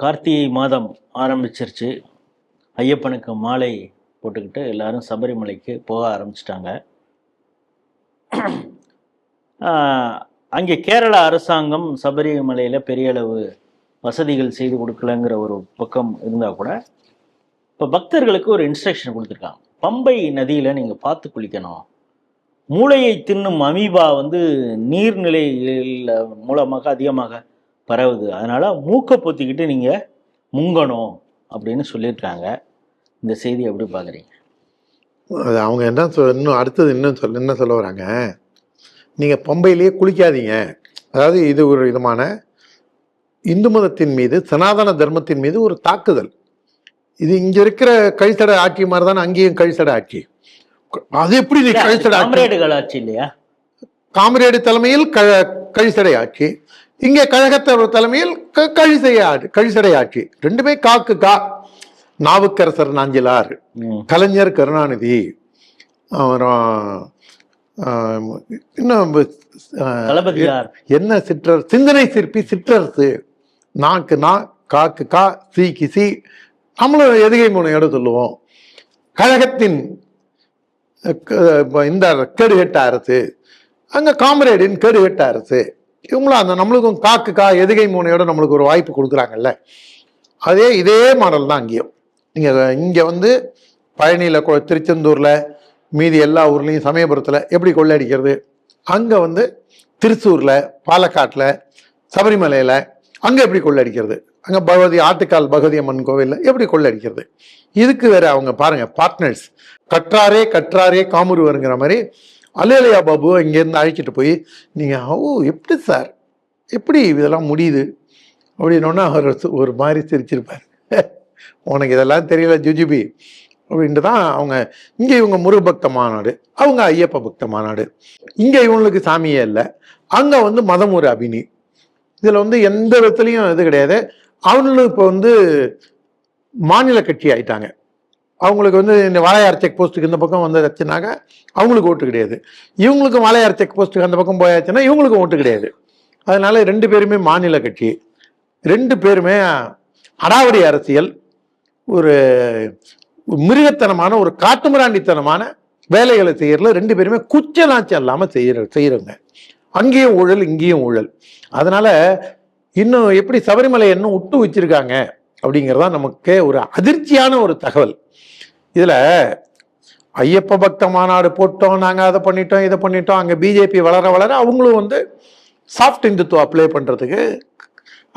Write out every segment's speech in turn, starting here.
கார்த்திகை மாதம் ஆரம்பிச்சிருச்சு. ஐயப்பனுக்கு மாலை போட்டுக்கிட்டு எல்லாரும் சபரிமலைக்கு போக ஆரம்பிச்சிட்டாங்க. அங்கே கேரள அரசாங்கம் சபரிமலையில் பெரிய அளவு வசதிகள் செய்து கொடுக்கலங்கிற ஒரு பக்கம் இருந்தால் கூட இப்போ பக்தர்களுக்கு ஒரு இன்ஸ்ட்ரக்ஷன் கொடுத்துருக்காங்க. பம்பை நதியில் நீங்கள் பார்த்து குளிக்கணும். மூளையை தின்னும் அமீபா வந்து நீர்நிலையில் மூலமாக அதிகமாக பரவுது. அதனால மூக்கை பொத்திக்கிட்டு நீங்கள் முங்கணும் அப்படின்னு சொல்லியிருக்காங்க இந்த செய்தி எப்படி பார்க்குறீங்க? அது அவங்க என்ன சொல் இன்னும் அடுத்தது இன்னும் சொல்ல என்ன சொல்ல வராங்க? நீங்கள் பம்பையிலேயே குளிக்காதீங்க. அதாவது இது ஒரு விதமான இந்து மதத்தின் மீது சனாதன தர்மத்தின் மீது ஒரு தாக்குதல். இது இங்க இருக்கிற கழிசடை ஆட்சி மாதிரி தானே அங்கேயும் கழிசடை ஆட்சி. அது எப்படி நீ கழிசடை ஆட்சி இல்லையா? காமரேடு தலைமையில் க கழிசடை ஆட்சி. இங்கே கழகத்தவர் தலைமையில் க கழிசை ஆட்சி கழிசடை ஆட்சி ரெண்டுமே காக்கு கா. நாவுக்கரசர் நாஞ்சிலார். கலைஞர் கருணாநிதி இன்னும் என்ன சிற்றர் சிந்தனை சிற்பி சிற்றரசு. நாக்கு நா காக்கு கா சீக்கு சி. நம்மளும் எதுகை முனையோட சொல்லுவோம். கழகத்தின் இந்த கேடுகெட்ட அரசு அங்க காம்ரேடின் கேடுகெட்ட அரசு. இவங்களும் அந்த நம்மளுக்கும் காக்கு கா எதுகை மூனையோட நம்மளுக்கு ஒரு வாய்ப்பு கொடுக்குறாங்கல்ல. அதே இதே மாடல் தான் அங்கேயும் நீங்கள் இங்கே வந்து பழனியில் திருச்செந்தூரில் மீதி எல்லா ஊர்லேயும் சமயபுரத்தில் எப்படி கொள்ளையடிக்கிறது? அங்கே வந்து திருச்சூரில் பாலக்காட்டில் சபரிமலையில் அங்கே எப்படி கொள்ளையடிக்கிறது? அங்கே பகவதி ஆட்டுக்கால் பகவதி அம்மன் கோவிலில் எப்படி கொள்ளையடிக்கிறது? இதுக்கு வேற அவங்க பாருங்கள் பார்ட்னர்ஸ் கற்றாரே கற்றாரே காமுருவருங்கிற மாதிரி அலேலியா பாபு இங்கேருந்து அழைச்சிட்டு போய் நீங்கள் ஓ எப்படி சார்? எப்படி இதெல்லாம் முடியுது? அப்படின்னோன்னா அவர் ஒரு மாதிரி சிரிச்சிருப்பார். உனக்கு இதெல்லாம் தெரியல ஜுஜுபி. அப்படின்ட்டு தான் அவங்க இங்கே இவங்க முருகபக்த மாநாடு அவங்க ஐயப்ப பக்த மாநாடு. இங்கே இவங்களுக்கு சாமியே இல்லை. அங்கே வந்து மதம் ஒரு அபினி இதில் வந்து எந்த விதத்துலையும் இது கிடையாது. அவங்களும் இப்போ வந்து மாநில கட்சி ஆயிட்டாங்க. அவங்களுக்கு வந்து இந்த வாழையார் செக் போஸ்ட்டுக்கு இந்த பக்கம் வந்துச்சுனாக்க அவங்களுக்கு ஓட்டு கிடையாது. இவங்களுக்கும் வாழையார் செக் போஸ்ட்டுக்கு அந்த பக்கம் போயாச்சுன்னா இவங்களுக்கும் ஓட்டு கிடையாது. அதனால ரெண்டு பேருமே மாநில கட்சி. ரெண்டு பேருமே அடாவடி அரசியல் ஒரு மிருகத்தனமான ஒரு காட்டுமிராண்டித்தனமான வேலைகளை செய்கிறதுல ரெண்டு பேருமே குச்சலாச்சம் இல்லாமல் செய்கிற செய்கிறவங்க அங்கேயும் ஊழல் இங்கேயும் ஊழல். அதனால் இன்னும் எப்படி சபரிமலை இன்னும் விட்டு வச்சிருக்காங்க அப்படிங்கிறதான் நமக்கு ஒரு அதிர்ச்சியான ஒரு தகவல். இதில் ஐயப்ப பக்த மாநாடு போட்டோம் நாங்கள் அதை பண்ணிட்டோம் இதை பண்ணிட்டோம். அங்கே பிஜேபி வளர வளர அவங்களும் வந்து சாஃப்ட் இந்துத்துவம் அப்ளை பண்ணுறதுக்கு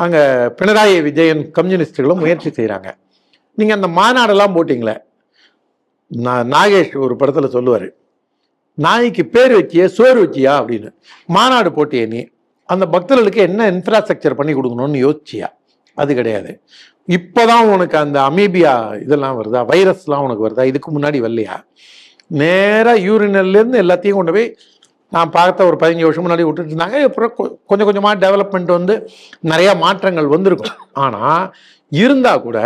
அங்கே பினராயி விஜயன் கம்யூனிஸ்டுகளும் முயற்சி செய்கிறாங்க நீங்கள் அந்த மாநாடெல்லாம் போட்டிங்களே? நான் நாகேஷ் ஒரு படத்தில் சொல்லுவார் நாய்க்கு பேர் வச்சியே சோறு வச்சியா? அப்படின்னு. மாநாடு போட்டியே நீ. அந்த பக்தர்களுக்கு என்ன இன்ஃப்ராஸ்ட்ரக்சர் பண்ணி கொடுக்கணும்னு யோசிச்சியா? அது கிடையாது. இப்போதான் உனக்கு அந்த அமீபியா இதெல்லாம் வருதா? வைரஸ்லாம் உனக்கு வருதா? இதுக்கு முன்னாடி வரலையா? நேராக யூரினல்லேருந்து எல்லாத்தையும் கொண்டு போய் நான் பார்த்த ஒரு பதினஞ்சு வருஷம் முன்னாடி விட்டுட்டு இருந்தாங்க. அப்புறம் கொஞ்சம் கொஞ்சமாக டெவலப்மெண்ட் வந்து நிறையா மாற்றங்கள் வந்திருக்கும். ஆனால் இருந்தால் கூட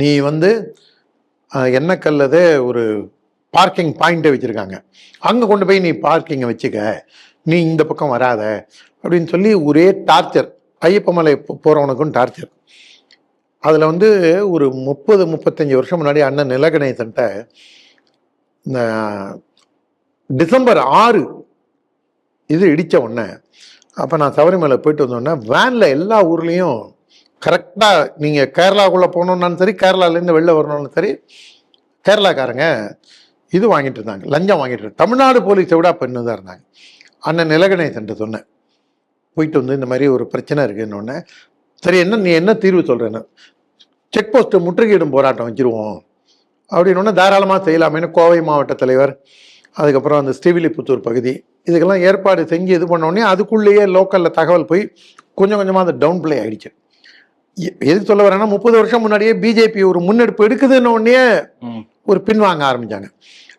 நீ வந்து என்ன கல்லது? ஒரு பார்க்கிங் பாயிண்ட்டை வச்சுருக்காங்க. அங்கே கொண்டு போய் நீ பார்க்கிங்கை வச்சுக்க. நீ இந்த பக்கம் வராத அப்படின்னு சொல்லி ஒரே டார்ச்சர் ஐயப்பமலை மலை போகிறவனுக்கும் டார்ச்சர் அதில் வந்து ஒரு முப்பது முப்பத்தஞ்சு வருஷம் முன்னாடி அண்ணன் நிலகணேசன்ட்ட இந்த டிசம்பர் ஆறு இது இடித்த உடனே அப்போ நான் சபரிமலை போயிட்டு வந்தோடனே வேனில் எல்லா ஊர்லேயும் கரெக்டாக நீங்கள் கேரளாக்குள்ளே போகணுன்னாலும் சரி கேரளாலேருந்து வெளில வரணும்னு சரி கேரளாக்காரங்க இது வாங்கிட்டு இருந்தாங்க லஞ்சம் வாங்கிட்டு இருந்தாங்க. தமிழ்நாடு போலீஸை விட அப்போ இன்னும் தான் இருந்தாங்க. அண்ணன் நிலகணேசன்ட்டு சொன்னேன் போயிட்டு வந்து இந்த மாதிரி ஒரு பிரச்சனை இருக்குன்னொன்னே சரி என்ன நீ என்ன தீர்வு சொல்கிறேன்னு செக் போஸ்ட்டை முற்றுகையிடும் போராட்டம் வச்சிருவோம். அப்படின்னு தாராளமாக செய்யலாமேன்னு கோவை மாவட்ட தலைவர் அதுக்கப்புறம் அந்த ஸ்ரீவில்லிபுத்தூர் பகுதி இதுக்கெல்லாம் ஏற்பாடு செஞ்சு இது பண்ண உடனே அதுக்குள்ளேயே லோக்கலில் தகவல் போய் கொஞ்சம் கொஞ்சமாக அது டவுன் ப்ளே ஆயிடுச்சு. எ- எதுக்கு சொல்ல வரேன்னா முப்பது வருஷம் முன்னாடியே பிஜேபி ஒரு முன்னெடுப்பு எடுக்குதுன்னு உடனே ம். ஒரு பின்வாங்க ஆரம்பிச்சாங்க.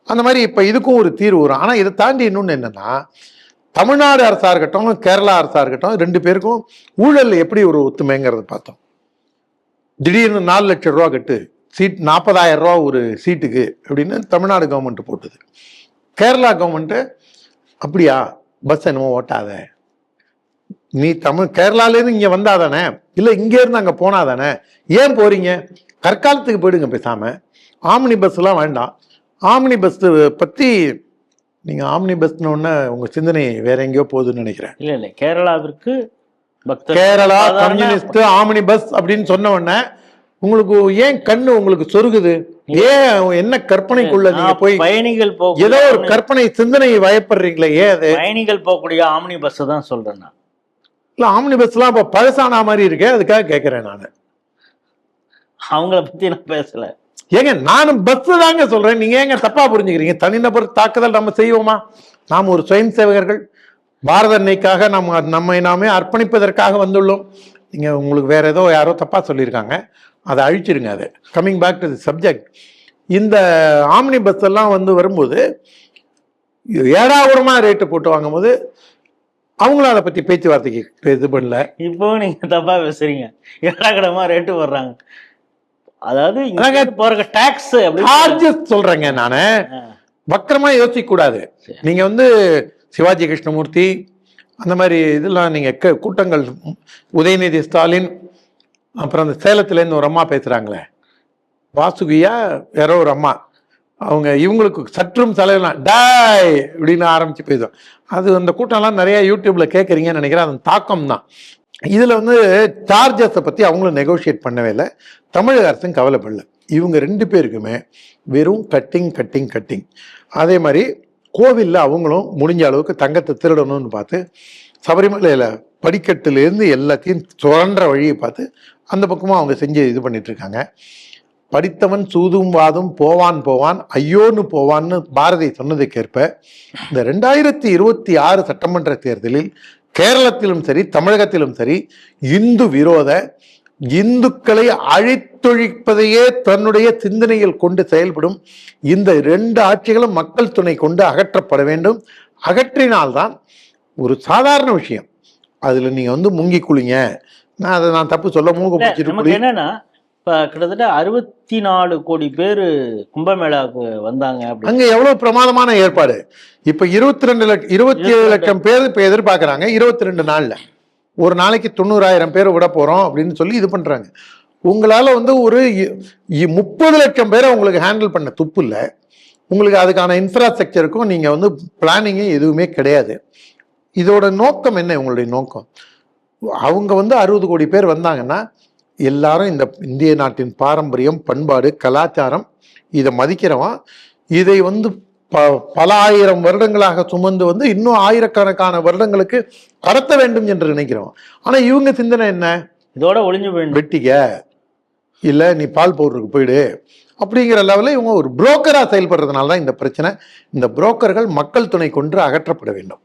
அந்த மாதிரி இப்போ இதுக்கும் ஒரு தீர்வு வரும். ஆனால் இதை தாண்டி இன்னொன்று என்னன்னா தமிழ்நாடு அரசாக இருக்கட்டும் கேரளா அரசாக இருக்கட்டும் ரெண்டு பேருக்கும் ஊழல் எப்படி ஒரு ஒத்துமைங்கிறத பார்த்தோம். திடீர்னு நாலு லட்சம் ரூபா கட்டு சீட் நாற்பதாயிரம் ரூபா ஒரு சீட்டுக்கு அப்படின்னு தமிழ்நாடு கவர்மெண்ட் போட்டுது. கேரளா கவர்மெண்ட்டு அப்படியா? பஸ் என்னமோ ஓட்டாத. நீ தமிழ் கேரளாலேருந்து இங்கே வந்தாதானே இல்லை இங்கேருந்து அங்கே போனாதானே ஏன் போகிறீங்க கற்காலத்துக்கு போயிடுங்க பேசாமல் ஆம்னி பஸ்லாம் வேண்டாம். ஆம்னி பஸ்ஸு பற்றி நீங்கள் ஆம்னி பஸ்னு ஒன்று உங்கள் சிந்தனை வேற எங்கேயோ போகுதுன்னு நினைக்கிறேன். இல்ல இல்ல. கேரளாவிற்கு பக்தர் கேரளா கம்யூனிஸ்ட் ஆம்னி பஸ் அப்படின்னு சொன்ன உடனே உங்களுக்கு ஏன் கண்ணு உங்களுக்கு சொருகுது? ஏன் என்ன கற்பனைக்குள்ள நீங்க போய் பயணிகள் ஏதோ போகக்கூடிய ஒரு கற்பனை சிந்தனையை வயப்படுறீங்களே ஏன் அது? பயணிகள் போகக்கூடிய ஆம்னி பஸ் தான் சொல்றேன் நான். இல்ல ஆம்னி பஸ்லாம் இப்ப பழசானா மாதிரி இருக்கே அதுக்காக கேட்கிறேன் நான். அவங்கள பத்தி நான் பேசல. ஏங்க நானும் பஸ் தாங்க சொல்றேன். நீங்க ஏங்க தப்பா புரிஞ்சுக்கிறீங்க? தனிநபர் தாக்குதல் நம்ம செய்வோமா? நாம் ஒரு சுயம் சேவகர்கள். பாரத அன்னைக்காக நம்ம நம்மை நாமே அர்ப்பணிப்பதற்காக வந்துள்ளோம். நீங்க உங்களுக்கு வேற ஏதோ யாரோ தப்பா சொல்லியிருக்காங்க. அதை அழிச்சிருங்க அது. Coming back to the subject இந்த ஆம்னி பஸ் எல்லாம் வந்து வரும்போது ஏடாகூடமா ரேட்டு போட்டு வாங்கும்போது அவங்களும் அதை பத்தி பேச்சுவார்த்தைக்கு இது பண்ணல. இப்போ நீங்க தப்பா பேசுறீங்க. ஏடாகடமா ரேட்டு வர்றாங்க அதாவது போறக்க டாக்ஸ் சார்ஜஸ் சொல்றேங்க. நானு. வக்கரமா யோசிக்க கூடாது. நீங்க வந்து சிவாஜி கிருஷ்ணமூர்த்தி அந்த மாதிரி இதெல்லாம் நீங்க கூட்டங்கள் உதயநிதி ஸ்டாலின் அப்புறம் அந்த சேலத்துல இருந்து ஒரு அம்மா பேசுறாங்களே. வாசுகியா யாரோ ஒரு அம்மா. அவங்க இவங்களுக்கு சற்றும் செலவிலாம் டாய்! அப்படின்னு ஆரம்பிச்சு பேசும் அது அந்த கூட்டம்லாம் நிறைய யூடியூப்ல கேட்குறீங்கன்னு நினைக்கிறேன். அதன் தாக்கம் தான் இதில் வந்து சார்ஜஸை பற்றி அவங்களும் நெகோஷியேட் பண்ணவே இல்லை. தமிழக அரசும் கவலைப்படல. இவங்க ரெண்டு பேருக்குமே வெறும் கட்டிங் கட்டிங் கட்டிங் அதே மாதிரி கோவிலில் அவங்களும் முடிஞ்ச அளவுக்கு தங்கத்தை திருடணும்னு பார்த்து சபரிமலையில் படிக்கட்டுலேருந்து எல்லாத்தையும் சுரன்ற வழியை பார்த்து அந்த பக்கமும் அவங்க செஞ்சு இது பண்ணிகிட்ருக்காங்க படித்தவன் சூதும் வாதும் போவான் போவான் ஐயோன்னு போவான்னு பாரதி சொன்னதுக்கேற்ப இந்த ரெண்டாயிரத்தி இருபத்தி ஆறு சட்டமன்ற தேர்தலில் கேரளத்திலும் சரி தமிழகத்திலும் சரி இந்து விரோத இந்துக்களை அழித்தொழிப்பதையே தன்னுடைய சிந்தனையில் கொண்டு செயல்படும் இந்த ரெண்டு ஆட்சிகளும் மக்கள் துணை கொண்டு அகற்றப்பட வேண்டும். அகற்றினால்தான் ஒரு சாதாரண விஷயம். அதுல நீங்க வந்து முங்கி குளிங்க நான் அதை நான் தப்பு சொல்ல பிடிச்சிட்டு குளி. என்னன்னா இப்ப கிட்டத்தட்ட அறுபத்தி நாலு கோடி பேர் கும்பமேளாவுக்கு வந்தாங்க அப்படி அங்க எவ்வளவு பிரமாதமான ஏற்பாடு? இப்ப இருபத்தி ரெண்டு லட்சம் இருபத்தி ஏழு லட்சம் பேர் இப்ப எதிர்பார்க்கறாங்க. இருபத்தி ரெண்டு நாள்ல. ஒரு நாளைக்கு தொண்ணூறாயிரம் பேர் விட போறோம் அப்படின்னு சொல்லி இது பண்றாங்க. உங்களால வந்து ஒரு முப்பது லட்சம் பேரை உங்களுக்கு ஹேண்டில் பண்ண துப்பு இல்லை. உங்களுக்கு அதுக்கான இன்ஃப்ராஸ்ட்ரக்சருக்கும் நீங்க வந்து பிளானிங்கும் எதுவுமே கிடையாது. இதோட நோக்கம் என்ன உங்களுடைய நோக்கம்? அவங்க வந்து அறுபது கோடி பேர் வந்தாங்கன்னா எல்லாரும் இந்த இந்திய நாட்டின் பாரம்பரியம் பண்பாடு கலாச்சாரம் இதை மதிக்கிறவன். இதை வந்து ப பல ஆயிரம் வருடங்களாக சுமந்து வந்து இன்னும் ஆயிரக்கணக்கான வருடங்களுக்கு கடத்த வேண்டும் என்று நினைக்கிறோம் ஆனா இவங்க சிந்தனை என்ன? இதோட ஒளிஞ்சு போயிடணும். வெட்டிக்க. இல்ல நீ பால் பவுடருக்கு போயிடு. அப்படிங்கிற லெவலில் இவங்க ஒரு புரோக்கரா செயல்படுறதுனால தான் இந்த பிரச்சனை. இந்த புரோக்கர்கள் மக்கள் துணை கொண்டு அகற்றப்பட வேண்டும்.